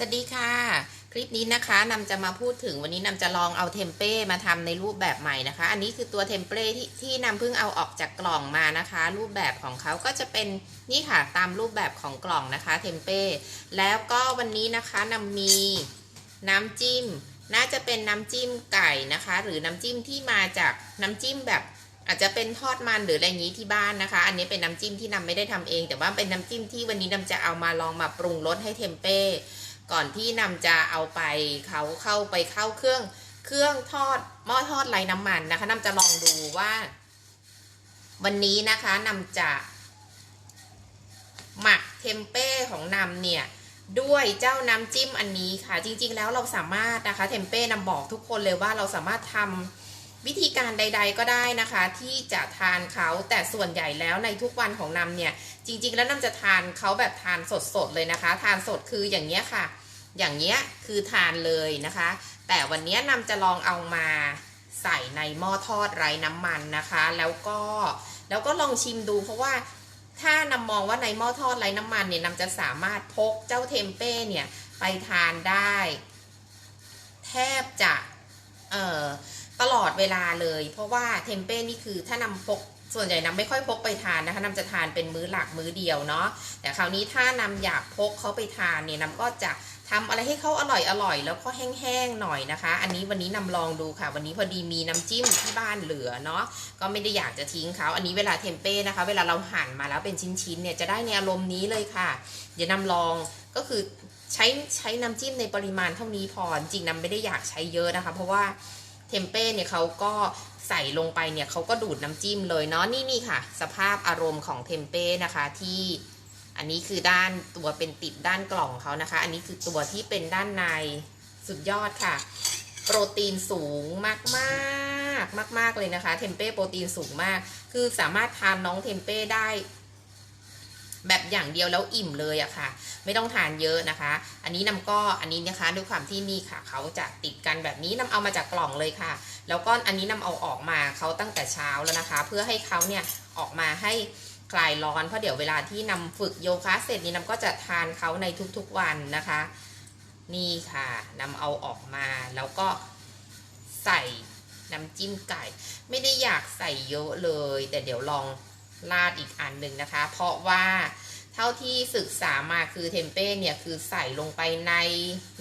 สวัสดีค่ะ คลิปนี้นะคะนำจะมาพูดถึงวันนี้นำจะลองเอาเทมเป้มาทำในรูปแบบใหม่นะคะ อันนี้คือตัวเทมเป้ที่ที่นำเพิ่งเอาออกจากกล่องมานะคะ รูปแบบของเขาก็จะเป็นนี่ค่ะตามรูปแบบของกล่องนะคะเทมเป้แล้วก็วันนี้นะคะนำมีน้ำจิ้ม น่าจะเป็นน้ำจิ้มไก่นะคะ หรือน้ำจิ้มที่มาจากน้ำจิ้มแบบอาจจะเป็นทอดมันหรืออะไรอย่างนี้ที่บ้านนะคะ อันนี้เป็นน้ำจิ้มที่นำไม่ได้ทำเอง แต่ว่าเป็นน้ำจิ้มที่วันนี้นำจะเอามาลองมาปรุงรสให้เทมเป้ ก่อนที่นำจะเอาไปเขาเข้าไปเข้าเครื่องเครื่องทอดหม้อทอดไร้น้ำมันนะคะนำจะลองดูว่า วันนี้นะคะนำจะ หมักเทมเป้ของนำเนี่ยด้วยเจ้าน้ำจิ้มอันนี้ค่ะ จริง ๆ แล้วเราสามารถนะคะ เทมเป้นำบอกทุกคนเลยว่าเราสามารถทำ วิธีการใด ๆ ก็ได้นะคะ ที่จะทานเขาแต่ส่วนใหญ่แล้วในทุกวันของนำเนี่ย จริง ๆ แล้วนำจะทานเขาแบบทานสดๆเลยนะคะ ทานสดคืออย่างเนี้ยค่ะ อย่างเนี้ยคือทานเลยนะคะ แต่วันนี้นำจะลองเอามาใส่ในหม้อทอดไร้น้ำมันนะคะ แล้วก็แล้วก็ลองชิมดูเพราะว่าถ้านำมองว่าในหม้อทอดไร้น้ำมันเนี่ยนำจะสามารถพกเจ้าเทมเป้เนี่ยไปทานได้ แทบจะเอ่อ ตลอดเวลาเลย เพราะว่าเทมเป้นี่คือถ้านำพกส่วนใหญ่นำไม่ค่อยพกไปทานนะคะนำจะทานเป็นมื้อหลักมื้อเดียวเนาะแต่คราวนี้ถ้านำอยากพกเขาไปทานเนี่ยนำก็จะทำอะไรให้เขาอร่อยอร่อยแล้วก็แห้งๆหน่อยนะคะ อันนี้วันนี้นำลองดูค่ะ วันนี้พอดีมีน้ำจิ้มที่บ้านเหลือเนาะก็ไม่ได้อยากจะทิ้งเขาอันนี้เวลาเทมเป้นะคะ เวลาเราหั่นมาแล้วเป็นชิ้นๆเนี่ยจะได้ในอารมณ์นี้เลยค่ะ เดี๋ยวนำลองก็คือใช้ใช้น้ำจิ้มในปริมาณเท่านี้พอจริงๆนำไม่ได้อยากใช้เยอะนะคะ เพราะว่า เทมเป้เนี่ยเขาก็ใส่ลงไปเนี่ยเขาก็ดูดน้ำจิ้มเลยเนาะนี่นี่ค่ะ สภาพอารมณ์ของเทมเป้นะคะที่อันนี้คือด้านตัวเป็นติดด้านกล่องเขานะคะ อันนี้คือตัวที่เป็นด้านในสุดยอดค่ะ โปรตีนสูงมากมากมากมากๆเลยนะคะ เทมเป้โปรตีนสูงมาก คือสามารถทานน้องเทมเป้ได้ แบบอย่างเดียวแล้วอิ่มเลยอะค่ะ ไม่ต้องทานเยอะนะคะ อันนี้นำก็อันนี้นะคะด้วยความที่นี่ค่ะเขาจะติดกันแบบนี้นำเอามาจากกล่องเลยค่ะ แล้วก็อันนี้นำเอาออกมาเขาตั้งแต่เช้าแล้วนะคะ เพื่อให้เขาเนี่ยออกมาให้คลายร้อนเพราะเดี๋ยวเวลาที่นำฝึกโยคะเสร็จนี้นำก็จะทานเขาในทุกๆวันนะคะ นี่ค่ะนำเอาออกมาแล้วก็ใส่น้ำจิ้มไก่ ไม่ได้อยากใส่เยอะเลย แต่เดี๋ยวลอง ราดอีกอันหนึ่งนะคะ เพราะว่าเท่าที่ศึกษามาคือเทมเป้เนี่ยคือใส่ลงไปใน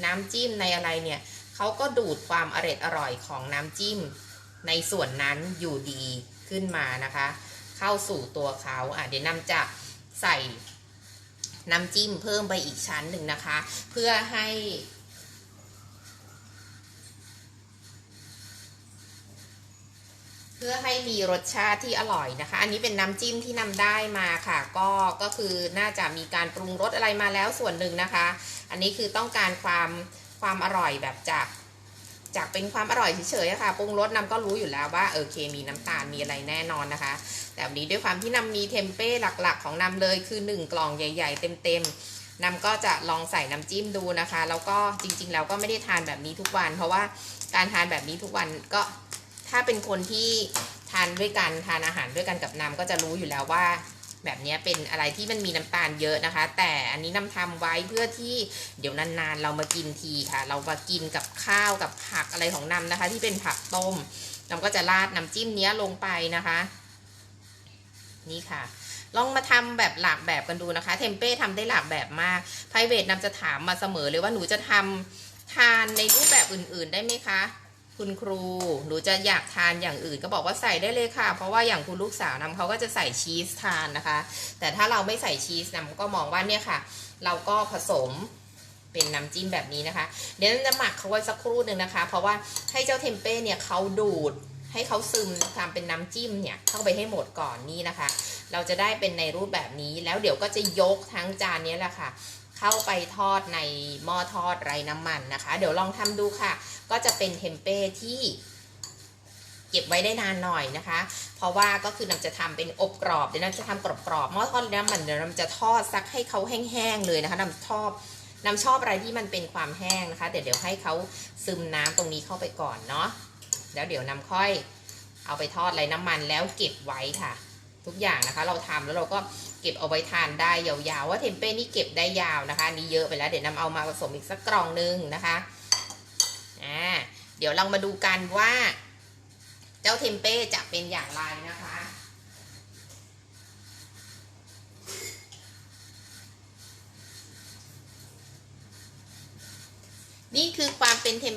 น้ำจิ้มในอะไรเนี่ยเขาก็ดูดความอร่อยอร่อยของน้ำจิ้ม ในส่วนนั้นอยู่ดีขึ้นมานะคะ เข้าสู่ตัวเขาอะเดี๋ยวนำจะใส่น้ำจิ้มเพิ่มไปอีกชั้นหนึ่งนะคะ เพื่อให้ เพื่อให้มีรสชาติที่อร่อยนะคะ อันนี้เป็นน้ำจิ้มที่นำได้มาค่ะ ก็ก็คือน่าจะมีการปรุงรสอะไรมาแล้วส่วนหนึ่งนะคะ อันนี้คือต้องการความความอร่อยแบบจากจากเป็นความอร่อยเฉยๆอะค่ะปรุงรสนำก็รู้อยู่แล้วว่าเออเคมีน้ำตาลมีอะไรแน่นอนนะคะ แต่วันนี้ด้วยความที่นำมีเทมเป้หลักๆ ของนำเลยคือ 1 กล่องใหญ่ ๆ เต็มๆนำก็จะลองใส่น้ำจิ้มดูนะคะ แล้วก็จริงๆแล้วก็ไม่ได้ทานแบบนี้ทุกวัน เพราะว่าการทานแบบนี้ทุกวันก็ ถ้าเป็นคนที่ทานด้วยกันทานอาหารด้วยกันกับน้ำก็จะรู้อยู่แล้วว่า แบบนี้เป็นอะไรที่มันมีน้ำตาลเยอะนะคะ แต่อันนี้นำทำไว้เพื่อที่เดี๋ยวนานๆ เรามากินทีค่ะ เรามากินกับข้าวกับผักอะไรของน้ำนะคะ ที่เป็นผักต้มน้ำก็จะราดน้ำจิ้มเนี้ยลงไปนะคะ นี่ค่ะลองมาทำแบบหลากแบบกันดูนะคะ เทมเป้ทำได้หลากแบบมาก ไพรเวทนำจะถามมาเสมอเลยว่าหนูจะทำทานในรูปแบบอื่น ๆ ได้ไหมคะ คุณครูหนูจะอยากทานอย่างอื่นก็บอกว่าใส่ได้เลยค่ะ เพราะว่าอย่างคุณลูกสาวนำเขาก็จะใส่ชีสทานนะคะ แต่ถ้าเราไม่ใส่ชีสนำก็มองว่าเนี่ยค่ะ เราก็ผสมเป็นน้ำจิ้มแบบนี้นะคะ เดี๋ยวจะหมักเขาไว้สักครู่หนึ่งนะคะ เพราะว่าให้เจ้าเทมเป้เนี่ยเขาดูดให้เขาซึมความเป็นน้ำจิ้มเนี่ยเข้าไปให้หมดก่อนนี่นะคะ เราจะได้เป็นในรูปแบบนี้แล้วเดี๋ยวก็จะยกทั้งจานนี้แหละค่ะ เข้าไปทอดในหม้อทอดไร้น้ำมันนะคะ เดี๋ยวลองทำดูค่ะ ก็จะเป็นเทมเป้ที่เก็บไว้ได้นานหน่อยนะคะ เพราะว่าก็คือนำจะทำเป็นอบกรอบ เดี๋ยวนำจะทำกรอบๆหม้อทอดไร้น้ำมันเดี๋ยวนำจะทอดซักให้เขาแห้งๆเลยนะคะนำชอบนำชอบอะไรที่มันเป็นความแห้งนะคะแต่เดี๋ยวให้เขาซึมน้ำตรงนี้เข้าไปก่อนเนาะ แล้วเดี๋ยวนำค่อยเอาไปทอดไร้น้ำมันแล้วเก็บไว้ค่ะ ทุกอย่างนะคะ เราทำแล้วเราก็ ก็บก็บเอาไว้ทานได้ยาวๆว่าเทมเป้นี่เก็บได้ยาวนะคะอันนี้เยอะไปแล้วเดี๋ยวนำเอามาผสมอีกสักกล่องนึงนะคะอ่าเดี๋ยวเรามาดูกันว่า เจ้าเทมเป้จะเป็นอย่างไรนะคะนี่คือความเป็นเทมเป้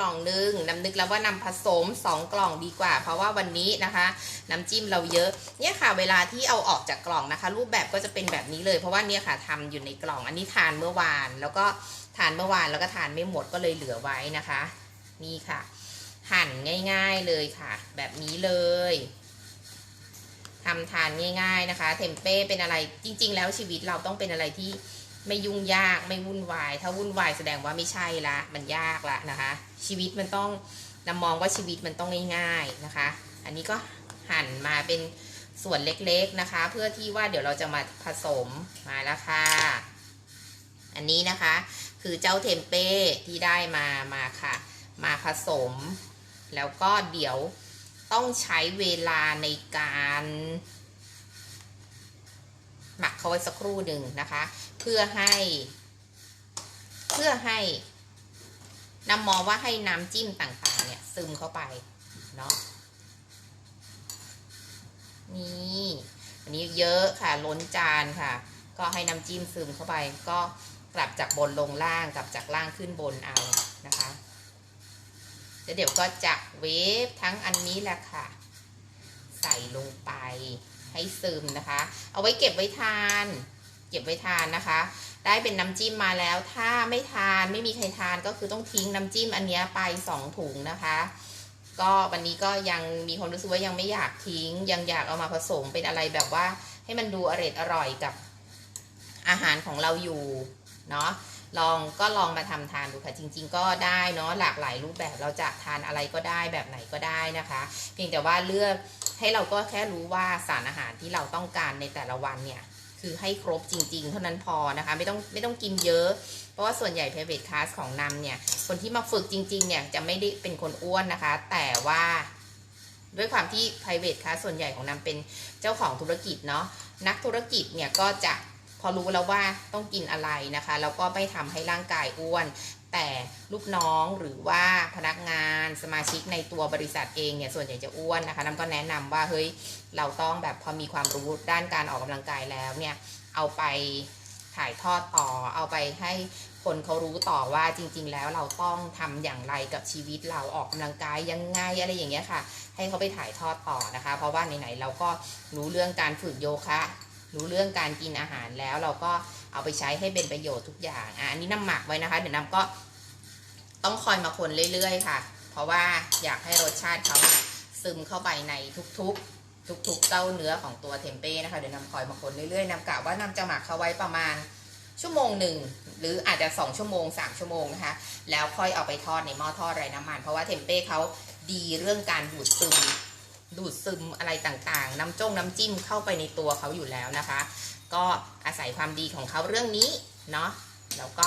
ล่องหนึ่งน้ำนึกแล้วว่านำผสม 2 กล่องดีกว่า เพราะว่าวันนี้นะคะ น้ำจิ้มเราเยอะเนี่ยค่ะเวลาที่เอาออกจากกล่องนะคะ รูปแบบก็จะเป็นแบบนี้เลย เพราะว่าเนี่ยค่ะทำอยู่ในกล่องอันนี้ทานเมื่อวาน แล้วก็ทานเมื่อวานแล้วก็ทานไม่หมดก็เลยเหลือไว้นะคะ นี่ค่ะ หั่นง่าย ๆเลยค่ะ แบบนี้เลยทำทานง่าย ๆนะคะ เทมเป้เป็นอะไรจริง ๆ แล้วชีวิตเราต้องเป็นอะไรที่ ไม่ยุ่งยากไม่วุ่นวาย ถ้าวุ่นวายแสดงว่าไม่ใช่ละ มันยากละนะคะ ชีวิตมันต้องนำมองว่าชีวิตมันต้องง่ายๆนะคะ อันนี้ก็หั่นมาเป็นส่วนเล็กๆนะคะ เพื่อที่ว่าเดี๋ยวเราจะมาผสมมาแล้วค่ะ อันนี้นะคะคือเจ้าเทมเป้ที่ได้มามาค่ะ มาผสม แล้วก็เดี๋ยวต้องใช้เวลาในการ หมักเขาไว้สักครู่หนึ่งนะคะ เพื่อให้ เพื่อให้นำมองว่าให้น้ำจิ้มต่างๆ เนี่ย ซึมเข้าไปเนาะนี่อันนี้เยอะค่ะล้นจานค่ะ ก็ให้น้ำจิ้มซึมเข้าไป ก็กลับจากบนลงล่างกลับจากล่างขึ้นบนเอานะคะแล้วเดี๋ยวก็จะเวฟทั้งอันนี้แหละค่ะ ใส่ลงไป ให้ซึมนะคะ เอาไว้เก็บไว้ทาน เก็บไว้ทานนะคะ ได้เป็นน้ำจิ้มมาแล้ว ถ้าไม่ทานไม่มีใครทานก็คือต้องทิ้งน้ำจิ้มอันนี้ไปสองถุงนะคะ ก็วันนี้ก็ยังมีความรู้สึกว่ายังไม่อยากทิ้ง ยังอยากเอามาผสมเป็นอะไรแบบว่า ให้มันดูอร่อยอร่อยกับอาหารของเราอยู่เนาะลองก็ลองมาทำทานดูค่ะจริง ๆ ก็ได้เนาะหลากหลายรูปแบบเราจะทานอะไรก็ได้แบบไหนก็ได้นะคะ เพียงแต่ว่าเลือก ให้เราก็แค่รู้ว่าสารอาหารที่เราต้องการในแต่ละวันเนี่ยคือให้ครบจริง ๆ เท่านั้นพอนะคะ ไม่ต้องไม่ต้องกินเยอะ เพราะว่าส่วนใหญ่ private class ของนำเนี่ย คนที่มาฝึกจริง ๆ เนี่ยจะไม่ได้เป็นคนอ้วนนะคะ แต่ว่าด้วยความที่ private class ส่วนใหญ่ของนำเป็นเจ้าของธุรกิจเนาะนักธุรกิจเนี่ยก็จะพอรู้แล้วว่าต้องกินอะไรนะคะ แล้วก็ไม่ทำให้ร่างกายอ้วน แต่ลูกน้องหรือว่าพนักงานสมาชิกในตัวบริษัทเองเนี่ยส่วนใหญ่จะอ้วนนะคะน้ำก็แนะนำว่าเฮ้ยเราต้องแบบพอมีความรู้ด้านการออกกำลังกายแล้วเนี่ยเอาไปถ่ายทอดต่อ เอาไปให้คนเขารู้ต่อว่าจริง ๆ แล้วเราต้องทำอย่างไรกับชีวิตเราออกกำลังกายยังไงอะไรอย่างเงี้ยค่ะ ให้เขาไปถ่ายทอดต่อนะคะ เพราะว่าไหนๆเราก็รู้เรื่องการฝึกโยคะรู้เรื่องการกินอาหารแล้วเราก็ เอาไปใช้ให้เป็นประโยชน์ทุกอย่างอะอันนี้น้ำหมักไว้นะคะ เดี๋ยวน้ำก็ต้องคอยมาคนเรื่อยๆค่ะ เพราะว่าอยากให้รสชาติเขาซึมเข้าไปในทุกๆ ทุกๆเต้าเนื้อของตัวเทมเป้นะคะเดี๋ยวน้ำคอยมาคนเรื่อยๆน้ำกะว่าน้ำจะหมักเขาไว้ประมาณชั่วโมงหนึ่งหรืออาจจะสองชั่วโมงสามชั่วโมงนะคะ แล้วค่อยเอาไปทอดในหม้อทอดไร้น้ำมัน เพราะว่าเทมเป้เขาดีเรื่องการดูดซึม ดูดซึมอะไรต่างๆ น้ำจ้งน้ำจิ้มเข้าไปในตัวเขาอยู่แล้วนะคะ ก็อาศัยความดีของเขาเรื่องนี้เนาะแล้วก็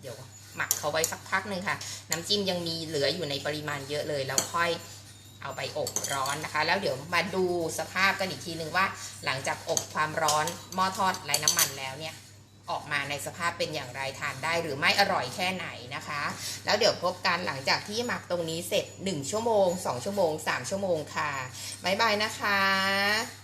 เดี๋ยวหมักเขาไว้สักพักหนึ่งค่ะ น้ำจิ้มยังมีเหลืออยู่ในปริมาณเยอะเลยแล้วค่อยเอาไปอบร้อนนะคะ แล้วเดี๋ยวมาดูสภาพกันอีกทีหนึ่งว่า หลังจากอบความร้อนหม้อทอดไร้น้ำมันแล้วเนี่ย ออกมาในสภาพเป็นอย่างไรทานได้หรือไม่อร่อยแค่ไหนนะคะ แล้วเดี๋ยวพบกันหลังจากที่หมักตรงนี้เสร็จ 1 ชั่วโมง 2 ชั่วโมง 3 ชั่วโมงค่ะบ๊ายบายนะคะ